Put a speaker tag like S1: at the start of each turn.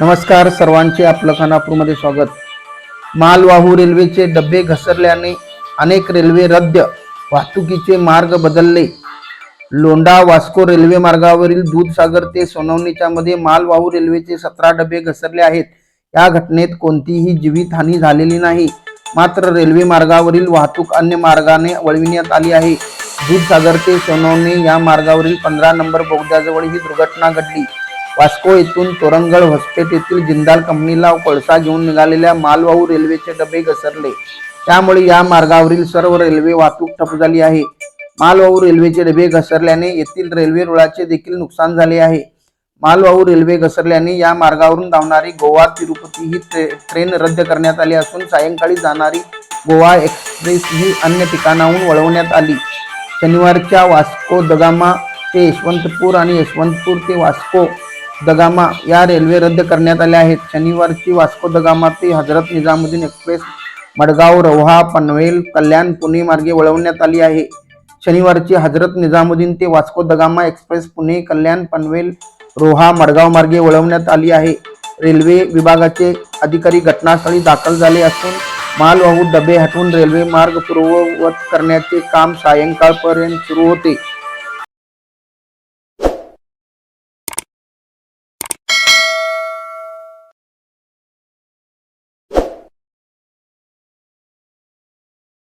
S1: नमस्कार सर्वांचे आपलं खानापूरमध्ये स्वागत. मालवाहू रेल्वेचे डबे घसरल्याने अनेक रेल्वे रद्द वाहतुकीचे मार्ग बदलले. लोंढा वास्को रेल्वे मार्गावरील दूधसागर ते सोनवणीच्या मध्ये मालवाहू रेल्वेचे सतरा डबे घसरले आहेत. या घटनेत कोणतीही जीवितहानी झालेली नाही. मात्र रेल्वे मार्गावरील वाहतूक अन्य मार्गाने वळविण्यात आली आहे. दूधसागर ते सोनवणे या मार्गावरील पंधरा नंबर बोगद्याजवळ ही दुर्घटना घडली. वास्को येथून तोरंगळ हॉस्पेट येथील जिंदाल कंपनीला कोळसा घेऊन निघालेल्या मालवाहू रेल्वेचे डबे घसरले. त्यामुळे या मार्गावरील सर्व रेल्वे वाहतूक ठप्प झाली आहे. मालवाहू रेल्वेचे डबे घसरल्याने येथील रेल्वे रुळाचे देखील नुकसान झाले आहे. मालवाहू रेल्वे घसरल्याने या मार्गावरून धावणारी गोवा तिरुपती ही ट्रे- ट्रेन रद्द करण्यात आली असून सायंकाळी जाणारी गोवा एक्सप्रेस ही अन्य ठिकाणाहून वळवण्यात आली. शनिवारच्या वास्को दगामा ते यशवंतपूर आणि यशवंतपूर ते वास्को दगामा या रेल्वे रद्द करण्यात आल्या आहेत. शनिवारची वास्को दगामा ते हजरत निजामुद्दीन एक्सप्रेस मडगाव रोहा पनवेल कल्याण पुणे मार्गे वळवण्यात आली आहे. शनिवारची हजरत निजामुद्दीन ते वास्को दगामा एक्सप्रेस पुणे कल्याण पनवेल रोहा मडगाव मार्गे वळवण्यात आली आहे. रेल्वे विभागाचे अधिकारी घटनास्थळी दाखल झाले असून मालवाहू डबे हटवून रेल्वे मार्ग पूर्ववत करण्याचे काम सायंकाळपर्यंत सुरू होते.